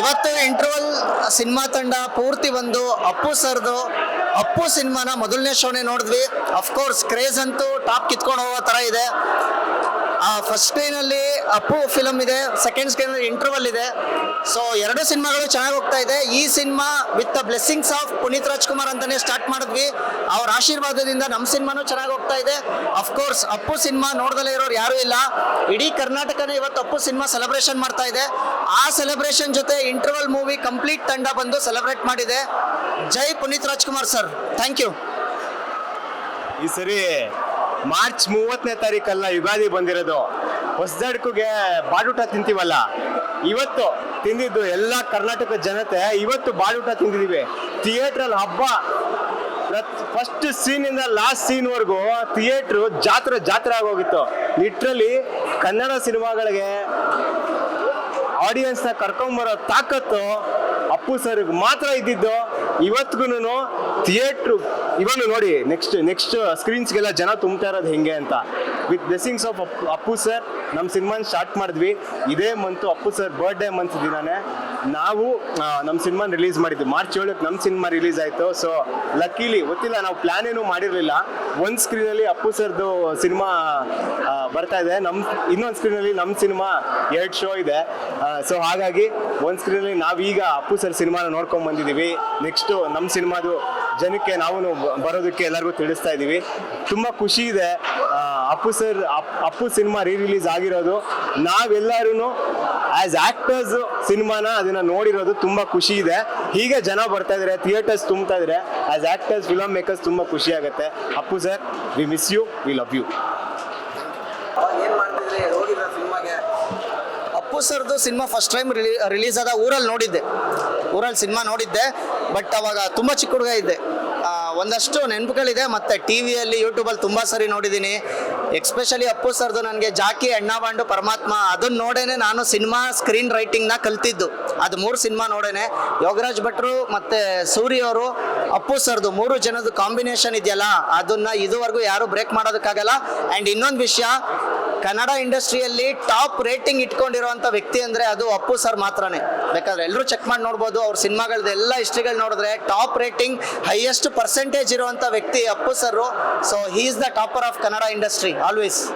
ಇವತ್ತು interval cinema ತಂಡ ಪೂರ್ತಿ ಬಂದು ಅಪ್ಪು ಸರ್ದು, ಅಪ್ಪು ಸಿನಿಮಾನ ಮೊದಲನೇ ಶೋನೇ ನೋಡಿದ್ವಿ. ಅಫ್ಕೋರ್ಸ್ ಕ್ರೇಜ್ ಅಂತೂ ಟಾಪ್ ಕಿತ್ಕೊಂಡು ಹೋಗೋ ಥರ ಇದೆ. ಫಸ್ಟ್ ಸ್ಕ್ರೀನಲ್ಲಿ ಅಪ್ಪು ಫಿಲಮ್ ಇದೆ ಸೆಕೆಂಡ್ ಸ್ಕ್ರೀನಲ್ಲಿ ಇಂಟರ್ವಲ್ ಇದೆ. ಸೊ ಎರಡು ಸಿನಿಮಾಗಳು ಚೆನ್ನಾಗಿ ಹೋಗ್ತಾ ಇದೆ. ಈ cinema with the blessings of Puneeth Rajkumar ಅಂತಾನೆ ಸ್ಟಾರ್ಟ್ ಮಾಡಿದ್ವಿ. ಅವ್ರ ಆಶೀರ್ವಾದದಿಂದ ನಮ್ಮ ಸಿನಿಮಾನು ಚೆನ್ನಾಗಿ ಹೋಗ್ತಾ ಇದೆ. ಅಫ್ಕೋರ್ಸ್ ಅಪ್ಪು ಸಿನಿಮಾ ನೋಡ್ದಲೇ ಇರೋರು ಯಾರೂ ಇಲ್ಲ. ಇಡೀ ಕರ್ನಾಟಕನೇ ಇವತ್ತು ಅಪ್ಪು ಸಿನಿಮಾ ಸೆಲೆಬ್ರೇಷನ್ ಮಾಡ್ತಾ ಇದೆ. ಆ ಸೆಲೆಬ್ರೇಷನ್ ಜೊತೆ ಇಂಟರ್ವಲ್ ಮೂವಿ ಕಂಪ್ಲೀಟ್ ತಂಡ ಬಂದು ಸೆಲೆಬ್ರೇಟ್ ಮಾಡಿದೆ. ಜೈ Puneeth Rajkumar sir thank you ಈ ಸರಿ ಮಾರ್ಚ್ ಮೂವತ್ತನೇ ತಾರೀಕಲ್ಲ ಯುಗಾದಿ ಬಂದಿರೋದು. ಹೊಸದಡ್ಕುಗೆ ಬಾಡೂಟ ತಿಂತೀವಲ್ಲ? ಇವತ್ತು ತಿಂದಿದ್ದು ಎಲ್ಲ ಕರ್ನಾಟಕ ಜನತೆ, ಇವತ್ತು ಬಾಡೂಟ ತಿಂದಿದ್ದೀವಿ ಥಿಯೇಟ್ರಲ್ಲಿ ಹಬ್ಬ. ಫಸ್ಟ್ ಸೀನಿಂದ ಲಾಸ್ಟ್ ಸೀನ್ವರೆಗೂ ಥಿಯೇಟ್ರು ಜಾತ್ರೆ ಜಾತ್ರೆ ಆಗೋಗಿತ್ತು. ಲಿಟ್ರಲಿ ಕನ್ನಡ ಸಿನಿಮಾಗಳಿಗೆ ಆಡಿಯನ್ಸ್ನ ಕರ್ಕೊಂಬರೋ ತಾಕತ್ತು ಅಪ್ಪು ಸರ್ಗೆ ಮಾತ್ರ ಇದ್ದಿದ್ದು ಇವತ್ತಿಗೂ ಥಿಯೇಟ್ರು ಇವನು ನೋಡಿ ನೆಕ್ಸ್ಟ್ ನೆಕ್ಸ್ಟ್ ಸ್ಕ್ರೀನ್ಸ್ಗೆಲ್ಲ ಜನ ತುಂಬ್ತಾ ಇರೋದು ಹೆಂಗೆ ಅಂತ. With blessings of Appu sir ನಮ್ಮ ಸಿನಿಮಾನ ಸ್ಟಾರ್ಟ್ ಮಾಡಿದ್ವಿ. ಇದೇ month Appu sir birthday month ದಿನಾನೇ ನಾವು ನಮ್ಮ ಸಿನಿಮಾನ ರಿಲೀಸ್ ಮಾಡಿದ್ವಿ. ಮಾರ್ಚ್ ಏಳಕ್ಕೆ ನಮ್ಮ ಸಿನಿಮಾ ರಿಲೀಸ್ ಆಯಿತು. ಸೊ ಲಕ್ಕಿಲಿ ಗೊತ್ತಿಲ್ಲ, ನಾವು ಪ್ಲಾನ್ ಏನು ಮಾಡಿರಲಿಲ್ಲ. ಒಂದು ಸ್ಕ್ರೀನಲ್ಲಿ ಅಪ್ಪು ಸರ್ದು ಸಿನಿಮಾ ಬರ್ತಾ ಇದೆ. ನಮ್ಮ ಇನ್ನೊಂದು ಸ್ಕ್ರೀನಲ್ಲಿ ನಮ್ಮ ಸಿನಿಮಾ ಎರಡು ಶೋ ಇದೆ. ಸೊ ಹಾಗಾಗಿ ಒಂದು ಸ್ಕ್ರೀನಲ್ಲಿ ನಾವೀಗ ಅಪ್ಪು ಸರ್ ಸಿನಿಮಾನ ನೋಡ್ಕೊಂಡು ಬಂದಿದ್ದೀವಿ. ನೆಕ್ಸ್ಟು ನಮ್ಮ ಸಿನಿಮಾದು ಜನಕ್ಕೆ ನಾವು ಬರೋದಕ್ಕೆ ಎಲ್ಲರಿಗೂ ತಿಳಿಸ್ತಾ ಇದ್ದೀವಿ. ತುಂಬ ಖುಷಿ ಇದೆ. Appu sir Appu cinema re release ಆಗಿರೋದು. ನಾವೆಲ್ಲರೂ ಆ್ಯಸ್ ಆ್ಯಕ್ಟರ್ಸ್ ಸಿನಿಮಾನ ಅದನ್ನ ನೋಡಿರೋದು ತುಂಬ ಖುಷಿ ಇದೆ. ಹೀಗೆ ಜನ ಬರ್ತಾ ಇದ್ದಾರೆ ಥಿಯೇಟರ್ಸ್ ತುಂಬ್ತಾ ಇದ್ರೆ. ಆ್ಯಸ್ ಆ್ಯಕ್ಟರ್ಸ್ ಫಿಲಮ್ ಮೇಕರ್ಸ್ ತುಂಬ ಖುಷಿ ಆಗುತ್ತೆ. Appu sir we miss you we love you Appu ಸರ್ದು ಸಿನಿಮಾ ಫಸ್ಟ್ ಟೈಮ್ ರಿಲೀಸ್ ಆದ ಊರಲ್ಲಿ ನೋಡಿದ್ದೆ. ಊರಲ್ಲಿ ಸಿನಿಮಾ ನೋಡಿದ್ದೆ. ಬಟ್ ಅವಾಗ ತುಂಬ ಚಿಕ್ಕ ಹುಡುಗ ಇದ್ದೆ. ಒಂದಷ್ಟು ನೆನಪುಗಳಿದೆ, ಮತ್ತು ಟಿ ವಿಯಲ್ಲಿ ಯೂಟ್ಯೂಬಲ್ಲಿ ತುಂಬ ಸರಿ ನೋಡಿದ್ದೀನಿ ಎಕ್ಸ್ಪೆಷಲಿ ಅಪ್ಪು ಸರ್ದು ನನಗೆ ಜಾಕಿ ಅಣ್ಣಾಬಾಂಡು ಪರಮಾತ್ಮ ಅದನ್ನ ನೋಡೇನೆ ನಾನು ಸಿನಿಮಾ ಸ್ಕ್ರೀನ್ ರೈಟಿಂಗ್ನ ಕಲ್ತಿದ್ದು. ಅದು ಮೂರು ಸಿನಿಮಾ ನೋಡೇನೆ. ಯೋಗರಾಜ್ ಭಟ್ರು ಮತ್ತು ಸೂರಿ ಅವರು ಅಪ್ಪು ಸರ್ದು ಮೂರು ಜನದ ಕಾಂಬಿನೇಷನ್ ಇದೆಯಲ್ಲ, ಅದನ್ನ ಇದುವರೆಗೂ ಯಾರು ಬ್ರೇಕ್ ಮಾಡೋದಕ್ಕಾಗಲ್ಲ. ಆ್ಯಂಡ್ ಇನ್ನೊಂದು ವಿಷಯ, ಕನ್ನಡ ಇಂಡಸ್ಟ್ರಿಯಲ್ಲಿ ಟಾಪ್ ರೇಟಿಂಗ್ ಇಟ್ಕೊಂಡಿರುವಂಥ ವ್ಯಕ್ತಿ ಅಂದರೆ ಅದು ಅಪ್ಪು ಸರ್ ಮಾತ್ರನೇ. ಬೇಕಾದ್ರೆ ಎಲ್ಲರೂ ಚೆಕ್ ಮಾಡಿ ನೋಡ್ಬೋದು, ಅವ್ರ ಸಿನಿಮಾಗಳದ್ದು ಎಲ್ಲ ಹಿಸ್ಟ್ರಿಗಳು ನೋಡಿದ್ರೆ ಟಾಪ್ ರೇಟಿಂಗ್ ಹೈಯೆಸ್ಟ್ ಪರ್ಸೆಂಟೇಜ್ ಇರುವಂಥ ವ್ಯಕ್ತಿ Appu sir so he is the topper of Kannada industry always.